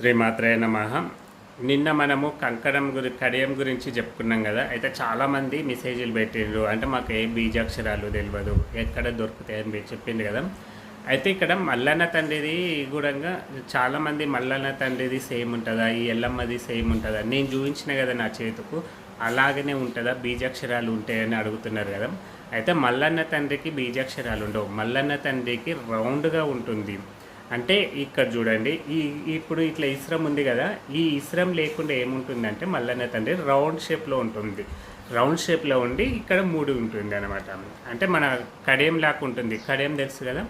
శ్రీమాత్రే నమ. నిన్న మనము కంకణం గురి కడియం గురించి చెప్పుకున్నాం కదా. అయితే చాలామంది మెసేజ్లు పెట్టిండ్రు. అంటే మాకు ఏ బీజాక్షరాలు తెలియదు ఎక్కడ దొరుకుతాయని మీరు చెప్పిండు కదా. అయితే ఇక్కడ మల్లన్న తండ్రిది కూడా చాలామంది మల్లన్న తండ్రిది సేమ్ ఉంటుందా? ఈ ఎల్లమ్మది సేమ్ ఉంటుందా? నేను చూపించిన కదా నా చేతుకు. అలాగనే ఉంటుందా? బీజాక్షరాలు ఉంటాయని అడుగుతున్నారు కదా. అయితే మల్లన్న తండ్రికి బీజాక్షరాలు ఉండవు. మల్లన్న తండ్రికి రౌండ్గా ఉంటుంది. అంటే ఇక్కడ చూడండి ఈ ఇప్పుడు ఇట్లా ఇస్రం ఉంది కదా ఈ ఇస్రం లేకుండా ఏముంటుందంటే మల్లన్న తండ్రి రౌండ్ షేప్లో ఉంటుంది. రౌండ్ షేప్లో ఉండి ఇక్కడ మూడు ఉంటుంది అనమాట అంటే మన కడియం లాగా ఉంటుంది. కడియం తెలుసు కదా?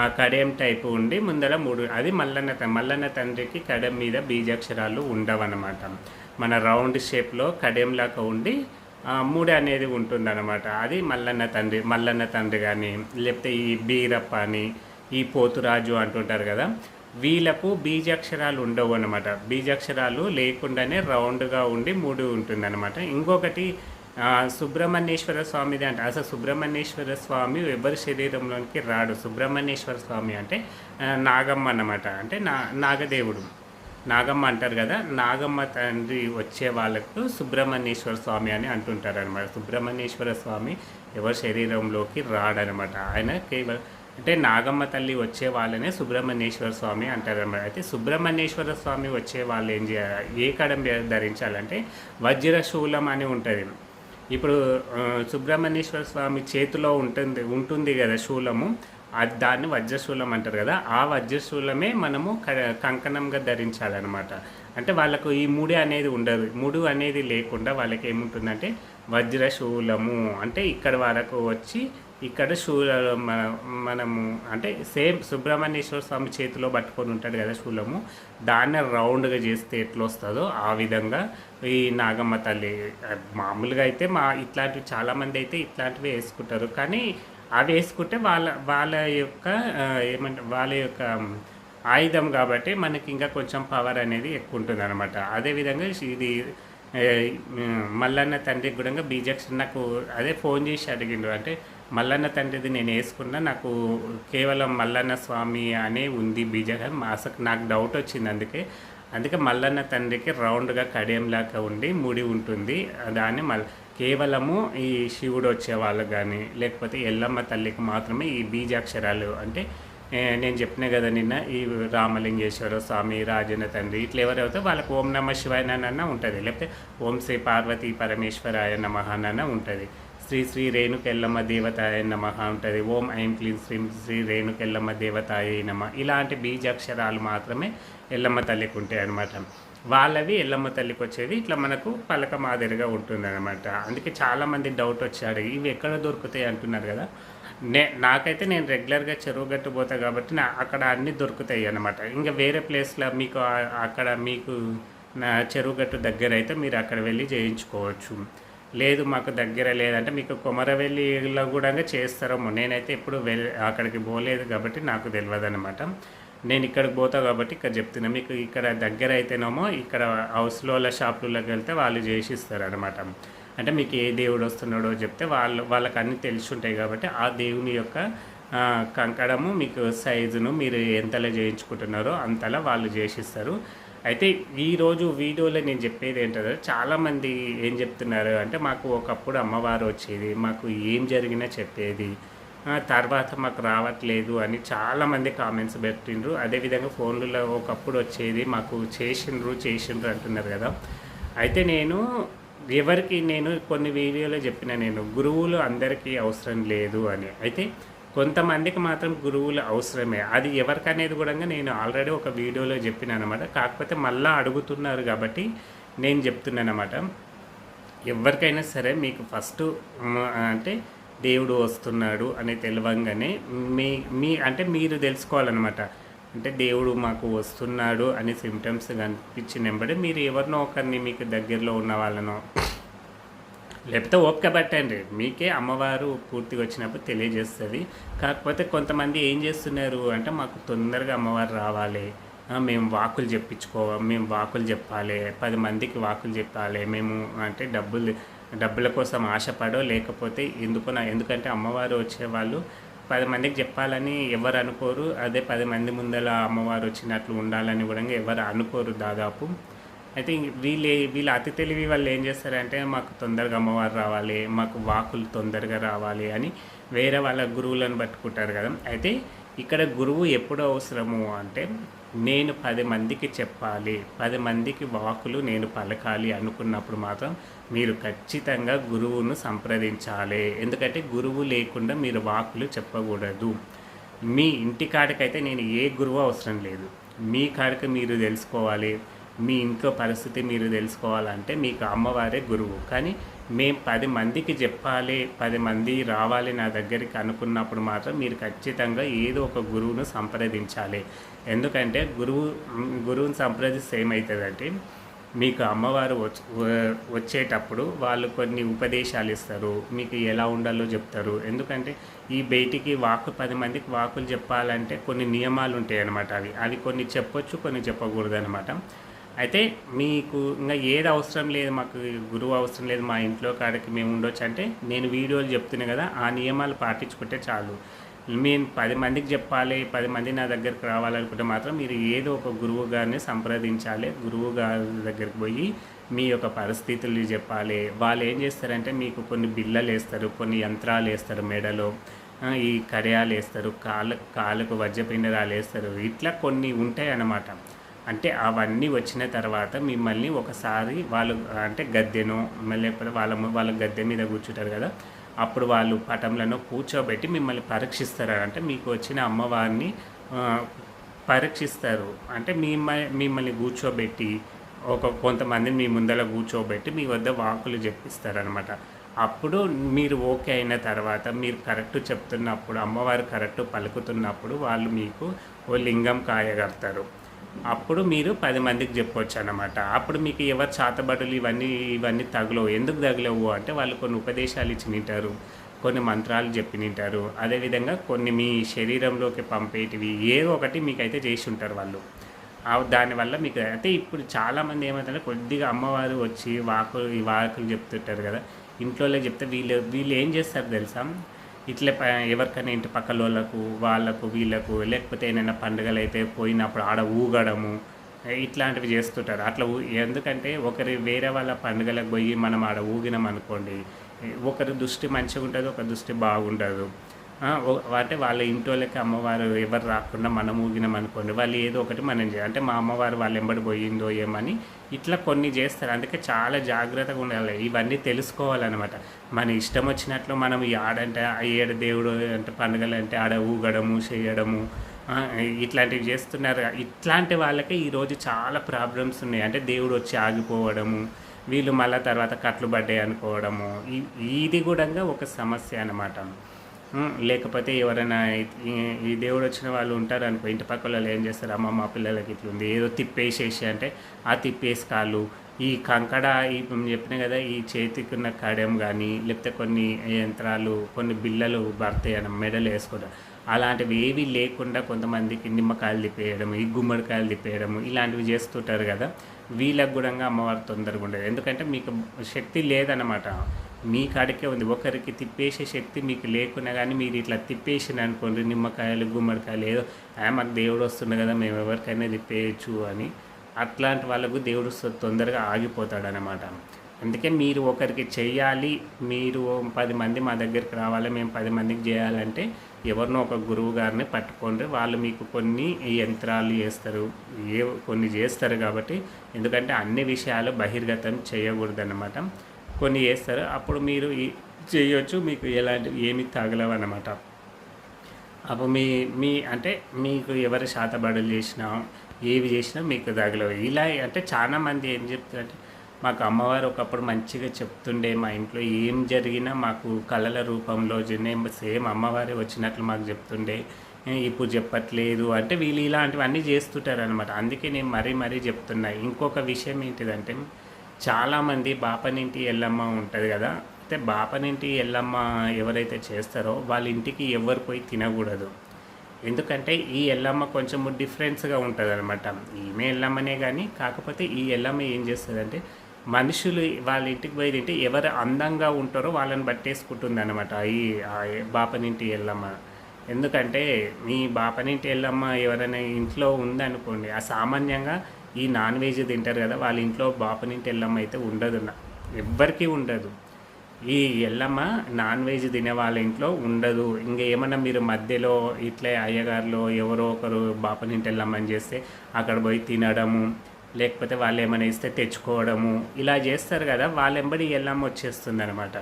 ఆ కడియం టైపు ఉండి ముందర మూడు అది మల్లన్న తండ్రి మల్లన్న తండ్రికి కడియం మీద బీజాక్షరాలు ఉండవన్నమాట. మన రౌండ్ షేప్లో కడియం లాగా ఉండి మూడు అనేది ఉంటుందన్నమాట. అది మల్లన్న తండ్రి మల్లన్న తండ్రి కానీ లేకపోతే ఈ బీరప్ప అని ఈ పోతురాజు అంటుంటారు కదా వీళ్ళకు బీజాక్షరాలు ఉండవు అనమాట బీజాక్షరాలు లేకుండానే రౌండ్గా ఉండి మూడు ఉంటుందన్నమాట. ఇంకొకటి సుబ్రహ్మణ్యేశ్వర స్వామిది అంటే అసలు సుబ్రహ్మణ్యేశ్వర స్వామి ఎవరి శరీరంలోనికి రాడు? సుబ్రహ్మణ్యేశ్వర స్వామి అంటే నాగమ్మ అన్నమాట. అంటే నా నాగదేవుడు. నాగమ్మ అంటారు కదా నాగమ్మ తండ్రి వచ్చే వాళ్ళకు సుబ్రహ్మణ్యేశ్వర స్వామి అని అంటుంటారు అనమాట సుబ్రహ్మణ్యేశ్వర స్వామి ఎవరి శరీరంలోకి రాడనమాట ఆయన కేవలం అంటే నాగమ్మ తల్లి వచ్చే వాళ్ళనే సుబ్రహ్మణ్యేశ్వర స్వామి అంటారన్నమాట అయితే సుబ్రహ్మణ్యేశ్వర స్వామి వచ్చే వాళ్ళు ఏం చేయాలి? ఏ కడం ధరించాలంటే వజ్రశూలం అని ఉంటుంది. ఇప్పుడు సుబ్రహ్మణ్యేశ్వర స్వామి చేతిలో ఉంటుంది ఉంటుంది కదా శూలము. అది దాన్ని వజ్రశూలం అంటారు కదా. ఆ వజ్రశూలమే మనము కంకణంగా ధరించాలన్నమాట. అంటే వాళ్ళకు ఈ ముడి అనేది ఉండదు. ముడు అనేది లేకుండా వాళ్ళకి ఏముంటుందంటే వజ్రశూలము. అంటే ఇక్కడ వరకు వచ్చి ఇక్కడ శూల మన మనము అంటే సేమ్ సుబ్రహ్మణ్యేశ్వర స్వామి చేతిలో పట్టుకొని ఉంటాడు కదా శూలము. దాన్ని రౌండ్గా చేస్తే ఎట్లా వస్తుందో ఆ విధంగా ఈ నాగమ్మ తల్లి. మామూలుగా అయితే మా ఇట్లాంటివి చాలామంది అయితే ఇట్లాంటివి వేసుకుంటారు. కానీ అవి వేసుకుంటే వాళ్ళ వాళ్ళ యొక్క ఏమంటే వాళ్ళ యొక్క ఆయుధం కాబట్టి మనకి ఇంకా కొంచెం పవర్ అనేది ఎక్కువ ఉంటుంది అనమాట అదేవిధంగా ఇది మల్లన్న తండ్రికి కూడా బీజక్స్ నాకు అదే ఫోన్ చేసి అడిగిండు. అంటే మల్లన్న తండ్రిది నేను వేసుకున్నా నాకు కేవలం మల్లన్న స్వామి అనే ఉంది బీజ అసలు నాకు డౌట్ వచ్చింది అందుకే. అందుకే మల్లన్న తండ్రికి రౌండ్గా కడియంలాగా ఉండి ముడి ఉంటుంది. దాన్ని మల్ కేవలము ఈ శివుడు వచ్చేవాళ్ళు కానీ లేకపోతే ఎల్లమ్మ తల్లికి మాత్రమే ఈ బీజాక్షరాలు అంటే నేను చెప్పిన కదా నిన్న ఈ రామలింగేశ్వర స్వామి రాజన్న తండ్రి ఇట్లా ఎవరైతే వాళ్ళకి ఓం నమ శివాయనన్న ఉంటుంది. లేకపోతే ఓం శ్రీ పార్వతీ పరమేశ్వరాయ నమః ఉంటుంది. శ్రీ శ్రీ రేణుకెల్లమ్మ దేవతాయ నమ ఉంటుంది ఓం ఐం క్లీం శ్రీం శ్రీ రేణుకెల్లమ్మ దేవతాయ నమ. ఇలాంటి బీజాక్షరాలు మాత్రమే ఎల్లమ్మ తల్లికి ఉంటాయి అనమాట వాళ్ళవి ఎల్లమ్మ తల్లికి వచ్చేవి ఇట్లా మనకు పలక మాదిరిగా ఉంటుంది అనమాట అందుకే చాలామంది డౌట్ వచ్చాడు ఇవి ఎక్కడ దొరుకుతాయి అంటున్నారు కదా. నే నాకైతే నేను రెగ్యులర్గా చెరువు గట్టు పోతా కాబట్టి నా అక్కడ అన్నీ దొరుకుతాయి అనమాట ఇంకా వేరే ప్లేస్లో మీకు అక్కడ మీకు నా చెరువుగట్టు దగ్గర అయితే మీరు అక్కడ వెళ్ళి చేయించుకోవచ్చు. లేదు మాకు దగ్గర లేదంటే మీకు కొమరవెల్లిలో కూడా చేస్తారేమో. నేనైతే ఎప్పుడు వెళ్ళి అక్కడికి పోలేదు కాబట్టి నాకు తెలియదు అనమాట నేను ఇక్కడికి పోతా కాబట్టి ఇక్కడ చెప్తున్నా. మీకు ఇక్కడ దగ్గర అయితేనేమో ఇక్కడ హౌస్లో షాపులలోకి వెళ్తే వాళ్ళు చేసిస్తారు అనమాట అంటే మీకు ఏ దేవుడు వస్తున్నాడో చెప్తే వాళ్ళు వాళ్ళకి అన్నీ తెలిసి ఉంటాయి కాబట్టి ఆ దేవుని యొక్క కంకణము మీకు సైజును మీరు ఎంతలా చేయించుకుంటున్నారో అంతలా వాళ్ళు చేసిస్తారు. అయితే ఈరోజు వీడియోలో నేను చెప్పేది ఏంటంటే చాలామంది ఏం చెప్తున్నారు అంటే మాకు ఒకప్పుడు అమ్మవారు వచ్చేది మాకు ఏం జరిగినా చెప్పేది తర్వాత మాకు రావట్లేదు అని చాలామంది కామెంట్స్ పెట్టిండ్రు. అదేవిధంగా ఫోన్లలో ఒకప్పుడు వచ్చేది మాకు చేసిండ్రు చేసిండ్రు అంటున్నారు కదా. అయితే నేను ఎవరికి నేను కొన్ని వీడియోలో చెప్పిన నేను గురువులు అందరికీ అవసరం లేదు అని. అయితే కొంతమందికి మాత్రం గురువులు అవసరమే. అది ఎవరికనేది కూడా నేను ఆల్రెడీ ఒక వీడియోలో చెప్పిన అనమాట కాకపోతే మళ్ళీ అడుగుతున్నారు కాబట్టి నేను చెప్తున్నాను అనమాట ఎవరికైనా సరే మీకు ఫస్ట్ అంటే దేవుడు వస్తున్నాడు అని తెలియంగానే మీ మీ అంటే మీరు తెలుసుకోవాలన్నమాట. అంటే దేవుడు మాకు వస్తున్నాడు అని సిమ్టమ్స్ కనిపించినప్పుడే మీరు ఎవరినో ఒకరిని మీకు దగ్గరలో ఉన్న వాళ్ళనో లేకపోతే ఓపిక పట్టండి. మీకే అమ్మవారు పూర్తిగా వచ్చినప్పుడు తెలియజేస్తుంది. కాకపోతే కొంతమంది ఏం చేస్తున్నారు అంటే మాకు తొందరగా అమ్మవారు రావాలి. మేము వాకులు చెప్పించుకో మేము వాకులు చెప్పాలి. పది మందికి వాకులు చెప్పాలి. మేము అంటే డబ్బులు డబ్బుల కోసం ఆశపడో లేకపోతే ఎందుకు ఎందుకంటే అమ్మవారు వచ్చేవాళ్ళు పది మందికి చెప్పాలని ఎవరు అనుకోరు. అదే పది మంది ముందల అమ్మవారు వచ్చినట్లు ఉండాలని కూడా ఎవరు అనుకోరు దాదాపు. అయితే వీళ్ళు వీళ్ళు అతి తెలివి వాళ్ళు ఏం చేస్తారంటే మాకు తొందరగా అమ్మవారు రావాలి మాకు వాకులు తొందరగా రావాలి అని వేరే వాళ్ళ గురువులను పట్టుకుంటారు కదా. అయితే ఇక్కడ గురువు ఎప్పుడు అవసరము అంటే నేను పది మందికి చెప్పాలి పది మందికి వాకులు నేను పలకాలి అనుకున్నప్పుడు మాత్రం మీరు ఖచ్చితంగా గురువును సంప్రదించాలి. ఎందుకంటే గురువు లేకుండా మీరు వాకులు చెప్పకూడదు. మీ ఇంటి కాడికైతే నేను ఏ గురువు అవసరం లేదు. మీ కాడికి మీరు తెలుసుకోవాలి. మీ ఇంట్లో పరిస్థితి మీరు తెలుసుకోవాలంటే మీకు అమ్మవారే గురువు. కానీ మేము పది మందికి చెప్పాలి పది మంది రావాలి నా దగ్గరికి అనుకున్నప్పుడు మాత్రం మీరు ఖచ్చితంగా ఏదో ఒక గురువును సంప్రదించాలి. ఎందుకంటే గురువు గురువుని సంప్రదిస్తే ఏమవుతుందంటే మీకు అమ్మవారు వచ్చేటప్పుడు వాళ్ళు కొన్ని ఉపదేశాలు ఇస్తారు మీకు ఎలా ఉండాలో చెప్తారు. ఎందుకంటే ఈ బయటికి వాకు పది మందికి వాకులు చెప్పాలంటే కొన్ని నియమాలు ఉంటాయి అన్నమాట అవి. అవి కొన్ని చెప్పొచ్చు కొన్ని చెప్పకూడదు అనమాట అయితే మీకు ఇంకా ఏది అవసరం లేదు మాకు గురువు అవసరం లేదు మా ఇంట్లో కాడికి మేము ఉండొచ్చు అంటే నేను వీడియోలు చెప్తున్నాను కదా ఆ నియమాలు పాటించుకుంటే చాలు. మేము పది మందికి చెప్పాలి పది మంది నా దగ్గరికి రావాలనుకుంటే మాత్రం మీరు ఏదో ఒక గురువు గారిని సంప్రదించాలి. గురువు గారి దగ్గరికి పోయి మీ యొక్క పరిస్థితులు చెప్పాలి. వాళ్ళు ఏం చేస్తారంటే మీకు కొన్ని బిల్లలు వేస్తారు కొన్ని యంత్రాలు వేస్తారు మెడలో. ఈ కడియాలు వేస్తారు కాళ్ళ కాళ్ళకు వజ్రపిండరాలు వేస్తారు. ఇట్లా కొన్ని ఉంటాయి అన్నమాట అంటే అవన్నీ వచ్చిన తర్వాత మిమ్మల్ని ఒకసారి వాళ్ళు అంటే గద్దెను లేకపోతే వాళ్ళ వాళ్ళ గద్దె మీద కూర్చుంటారు కదా అప్పుడు వాళ్ళు పటంలను కూర్చోబెట్టి మిమ్మల్ని పరీక్షిస్తారు అంటే మీకు వచ్చిన అమ్మవారిని పరీక్షిస్తారు. అంటే మిమ్మల్ని మిమ్మల్ని కూర్చోబెట్టి ఒక కొంతమందిని మీ ముందర కూర్చోబెట్టి మీ వద్ద వాకులు చెప్పిస్తారనమాట అప్పుడు మీరు ఓకే అయిన తర్వాత మీరు కరెక్ట్ చెప్తున్నప్పుడు అమ్మవారు కరెక్ట్ పలుకుతున్నప్పుడు వాళ్ళు మీకు ఓ లింగం కాయగడతారు. అప్పుడు మీరు పది మందికి చెప్పొచ్చు అనమాట అప్పుడు మీకు ఎవరు చాతబడులు ఇవన్నీ ఇవన్నీ తగలవు. ఎందుకు తగులవు అంటే వాళ్ళు కొన్ని ఉపదేశాలు ఇచ్చినింటారు కొన్ని మంత్రాలు చెప్పినింటారు అదేవిధంగా కొన్ని మీ శరీరంలోకి పంపేటివి ఏదో ఒకటి మీకైతే చేసి ఉంటారు వాళ్ళు. దానివల్ల మీకు అయితే ఇప్పుడు చాలామంది ఏమవుతుందంటే కొద్దిగా అమ్మవారు వచ్చి వాకులు ఈ వాకులు చెప్తుంటారు కదా. ఇంట్లో చెప్తే వీళ్ళు వీళ్ళు ఏం చేస్తారు తెలుసా? ఇట్లే ఎవరికైనా ఇంటి పక్కల వాళ్ళకు వాళ్ళకు వీళ్ళకు లేకపోతే ఏమైనా పండుగలు అయితే పోయినప్పుడు ఆడ ఊగడము ఇట్లాంటివి చేస్తుంటారు. అట్లా ఎందుకంటే ఒకరి వేరే వాళ్ళ పండుగలకు పోయి మనం ఆడ ఊగినాం అనుకోండి ఒకరి దృష్టి మంచిగా ఉంటుంది ఒక దృష్టి బాగుండదు. అంటే వాళ్ళ ఇంటోళ్ళకి అమ్మవారు ఎవరు రాకుండా మనం ఊగినాం అనుకోండి వాళ్ళు ఏదో ఒకటి మనం చేయాలి. అంటే మా అమ్మవారు వాళ్ళు ఎంబడి పోయిందో ఏమని ఇట్లా కొన్ని చేస్తారు. అందుకే చాలా జాగ్రత్తగా ఉండాలి. ఇవన్నీ తెలుసుకోవాలన్నమాట. మన ఇష్టం వచ్చినట్లు మనం ఈ ఆడంటే ఏడు దేవుడు అంటే పండుగలు అంటే ఆడ ఊగడము చేయడము ఇట్లాంటివి చేస్తున్నారు. ఇట్లాంటి వాళ్ళకే ఈరోజు చాలా ప్రాబ్లమ్స్ ఉన్నాయి. అంటే దేవుడు వచ్చి ఆగిపోవడము వీళ్ళు మళ్ళీ తర్వాత కట్లు పడ్డాయి అనుకోవడము ఇది కూడా ఒక సమస్య అనమాట లేకపోతే ఎవరైనా ఈ దేవుడు వచ్చిన వాళ్ళు ఉంటారు అనుకో ఇంటి పక్క వాళ్ళు ఏం చేస్తారు? అమ్మ మా పిల్లలకి ఇట్లుంది ఏదో తిప్పేసేసి అంటే ఆ తిప్పేసి కాళ్ళు. ఈ కంకడ ఈ చెప్పిన కదా ఈ చేతికి ఉన్న కడెం కానీ లేకపోతే కొన్ని యంత్రాలు కొన్ని బిల్లలు భర్తయ్యడం మెడలు వేసుకోవడం. అలాంటివి ఏవి లేకుండా కొంతమందికి నిమ్మకాయలు తిప్పేయడం ఈ గుమ్మడికాయలు తిప్పేయడం ఇలాంటివి చేస్తుంటారు కదా. వీళ్ళకు కూడా అమ్మవారు తొందరగా ఉండదు. ఎందుకంటే మీకు శక్తి లేదన్నమాట. మీ కాడికే ఉంది. ఒకరికి తిప్పేసే శక్తి మీకు లేకున్నా కానీ మీరు ఇట్లా తిప్పేసిన అనుకోండి నిమ్మకాయలు గుమ్మడికాయలు ఏదో మాకు దేవుడు వస్తుంది కదా మేము ఎవరికైనా తిప్పేయచ్చు అని అట్లాంటి వాళ్ళకు దేవుడు తొందరగా ఆగిపోతాడనమాట అందుకే మీరు ఒకరికి చేయాలి మీరు పది మంది మా దగ్గరికి రావాలి మేము పది మందికి చేయాలంటే ఎవరినో ఒక గురువు గారిని పట్టుకోండి. వాళ్ళు మీకు కొన్ని యంత్రాలు చేస్తారు ఏ కొన్ని చేస్తారు కాబట్టి ఎందుకంటే అన్ని విషయాలు బహిర్గతం చేయకూడదన్నమాట. కొన్ని చేస్తారు అప్పుడు మీరు చేయొచ్చు మీకు ఎలాంటి ఏమి తగలవు అన్నమాట. అప్పుడు మీ మీ అంటే మీకు ఎవరు శాతబడులు చేసినా ఏవి చేసినా మీకు తగలవు. ఇలా అంటే చాలామంది ఏం చెప్తారంటే మాకు అమ్మవారు ఒకప్పుడు మంచిగా చెప్తుండే మా ఇంట్లో ఏం జరిగినా మాకు కళల రూపంలో సేమ్ అమ్మవారే వచ్చినట్లు మాకు చెప్తుండే. ఇప్పుడు చెప్పట్లేదు అంటే వీళ్ళు ఇలాంటివన్నీ చేస్తుంటారు అనమాట అందుకే నేను మరీ మరీ చెప్తున్నా. ఇంకొక విషయం ఏంటిదంటే చాలామంది బాపనింటి ఎల్లమ్మ ఉంటుంది కదా. అయితే బాపనింటి ఎల్లమ్మ ఎవరైతే చేస్తారో వాళ్ళ ఇంటికి ఎవరు పోయి తినకూడదు. ఎందుకంటే ఈ ఎల్లమ్మ కొంచెం డిఫరెన్స్గా ఉంటుంది అనమాట ఈమె ఎల్లమ్మనే కానీ కాకపోతే ఈ ఎల్లమ్మ ఏం చేస్తుందంటే మనుషులు వాళ్ళ ఇంటికి పోయి తింటే ఎవరు అందంగా ఉంటారో వాళ్ళని బట్టేసుకుంటుంది అనమాట ఈ బాపనింటి ఎల్లమ్మ. ఎందుకంటే మీ బాపనింటి ఎల్లమ్మ ఎవరైనా ఇంట్లో ఉందనుకోండి ఆ సామాన్యంగా ఈ నాన్ వెజ్ తింటారు కదా వాళ్ళ ఇంట్లో బాపనింటి ఎల్లమ్మ అయితే ఉండదు నా- ఎవ్వరికీ ఉండదు. ఈ ఎల్లమ్మ నాన్ వెజ్ తినే వాళ్ళ ఇంట్లో ఉండదు. ఇంకా ఏమన్నా మీరు మధ్యలో ఇట్లే అయ్యగారులో ఎవరో ఒకరు బాపనింటి ఎల్లమ్మని చేస్తే అక్కడ పోయి తినడము లేకపోతే వాళ్ళు ఏమైనా ఇస్తే తెచ్చుకోవడము ఇలా చేస్తారు కదా వాళ్ళెంబడి ఎల్లమ్మ వచ్చేస్తుంది అనమాట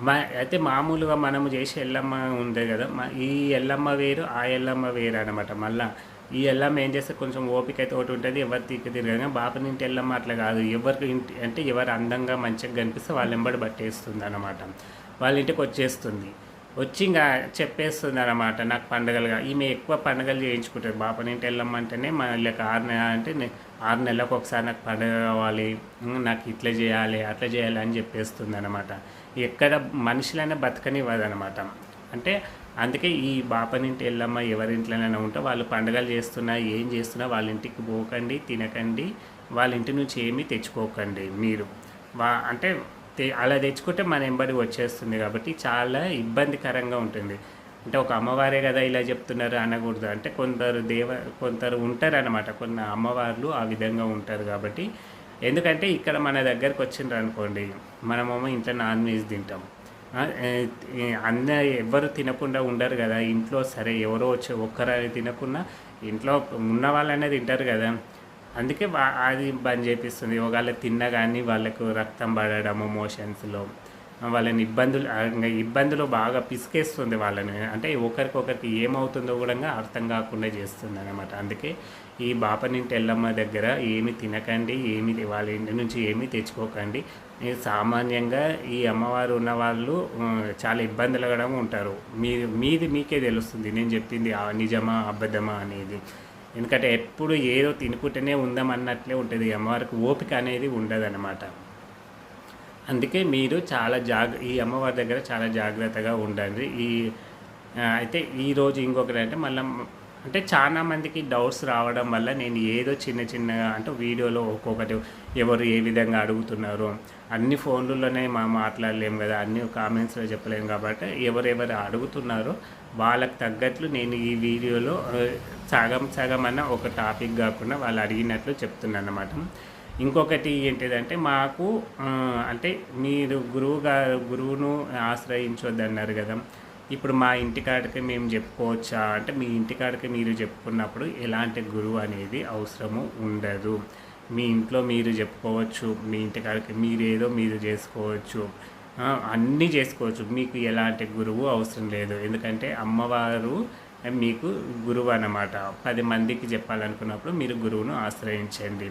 మా అయితే మామూలుగా మనము చేసే ఎల్లమ్మ ఉంది కదా మా ఈ ఎల్లమ్మ వేరు ఆ ఎల్లమ్మ వేరు అనమాట మళ్ళీ ఈ ఎల్లమ్మ ఏం చేస్తే కొంచెం ఓపిక అయితే ఒకటి ఉంటుంది. ఎవరు తీక బాపని ఇంటి ఎల్లమ్మ అట్లా కాదు. ఎవరికి ఇంటి అంటే ఎవరు అందంగా మంచిగా కనిపిస్తే వాళ్ళ వెంబడి పట్టేస్తుంది అనమాట వాళ్ళ ఇంటికి వచ్చేస్తుంది. వచ్చి ఇంకా చెప్పేస్తుంది అనమాట నాకు పండగలుగా ఈమె ఎక్కువ పండుగలు చేయించుకుంటుంది. బాపనింటి వెళ్ళమంటేనే అంటేనే మళ్ళీ ఆరు నెల అంటే ఆరు నెలలకు ఒకసారి నాకు పండుగ కావాలి. నాకు ఇట్లా చేయాలి అట్లా చేయాలి అని చెప్పేస్తుంది అనమాట ఎక్కడ మనుషులైనా బతకనివ్వదు అనమాట అంటే అందుకే ఈ బాపనింటి ఎల్లమ్మ ఎవరింట్లోనైనా ఉంటే వాళ్ళు పండుగలు చేస్తున్నా ఏం చేస్తున్నా వాళ్ళ ఇంటికి పోకండి తినకండి వాళ్ళ ఇంటి నుంచి ఏమీ తెచ్చుకోకండి మీరు. వా అంటే అలా తెచ్చుకుంటే మన ఎంబడి వచ్చేస్తుంది కాబట్టి చాలా ఇబ్బందికరంగా ఉంటుంది. అంటే ఒక అమ్మవారే కదా ఇలా చెప్తున్నారు అనకూడదు. అంటే కొందరు దేవ కొందరు ఉంటారు అనమాట కొన్ని అమ్మవార్లు ఆ విధంగా ఉంటారు కాబట్టి. ఎందుకంటే ఇక్కడ మన దగ్గరకు వచ్చిండ్రు అనుకోండి మనమేమో ఇంట్లో నాన్ వెజ్ తింటాం. అన్న ఎవరు తినకుండా ఉండరు కదా. ఇంట్లో సరే ఎవరో వచ్చి ఒక్కరని తినకుండా ఇంట్లో ఉన్న వాళ్ళనే తింటారు కదా. అందుకే అది బంద్ చేపిస్తుంది. ఒకవేళ తిన్నా కానీ వాళ్ళకు రక్తం పడడము మోషన్స్లో వాళ్ళని ఇబ్బందులు ఇబ్బందులు బాగా పిసికేస్తుంది వాళ్ళని. అంటే ఒకరికొకరికి ఏమవుతుందో కూడా అర్థం కాకుండా చేస్తుంది అనమాట అందుకే ఈ బాపనింటి ఎల్లమ్మ దగ్గర ఏమి తినకండి ఏమి వాళ్ళ ఇంటి నుంచి ఏమి తెచ్చుకోకండి. సామాన్యంగా ఈ అమ్మవారు ఉన్న వాళ్ళు చాలా ఇబ్బందులు కూడా ఉంటారు. మీ మీది మీకే తెలుస్తుంది నేను చెప్పింది ఆ నిజమా అబద్ధమా అనేది. ఎందుకంటే ఎప్పుడు ఏదో తినుకుంటూనే ఉందాం అన్నట్లే ఉంటుంది. ఈ అమ్మవారికి ఓపిక అనేది ఉండదన్నమాట. అందుకే మీరు చాలా జాగ్ర ఈ అమ్మవారి దగ్గర చాలా జాగ్రత్తగా ఉండండి. ఈ అయితే ఈరోజు ఇంకొకటి అంటే మళ్ళీ అంటే చాలా మందికి డౌట్స్ రావడం వల్ల నేను ఏదో చిన్న చిన్నగా అంటే వీడియోలో ఒక్కొక్కటి ఎవరు ఏ విధంగా అడుగుతున్నారు అన్ని ఫోన్లలోనే మా మాట్లాడలేము కదా అన్ని కామెంట్స్లో చెప్పలేము కాబట్టి ఎవరెవరు అడుగుతున్నారో వాళ్ళకి తగ్గట్లు నేను ఈ వీడియోలో సగం సగం అన్న ఒక టాపిక్ కాకుండా వాళ్ళు అడిగినట్లు చెప్తున్నాను అన్నమాట. ఇంకొకటి ఏంటిదంటే మాకు అంటే మీరు గురువు గారు గురువును ఆశ్రయించొద్దు అన్నారు కదా. ఇప్పుడు మా ఇంటికాడికి మేము చెప్పుకోవచ్చా? అంటే మీ ఇంటికాడికి మీరు చెప్పుకున్నప్పుడు ఎలాంటి గురువు అనేది అవసరము ఉండదు. మీ ఇంట్లో మీరు చెప్పుకోవచ్చు మీ ఇంటికాడికి మీరేదో మీరు చేసుకోవచ్చు. అన్నీ చేసుకోవచ్చు. మీకు ఎలాంటి గురువు అవసరం లేదు. ఎందుకంటే అమ్మవారు మీకు గురువు అన్నమాట. పది మందికి చెప్పాలనుకున్నప్పుడు మీరు గురువును ఆశ్రయించండి.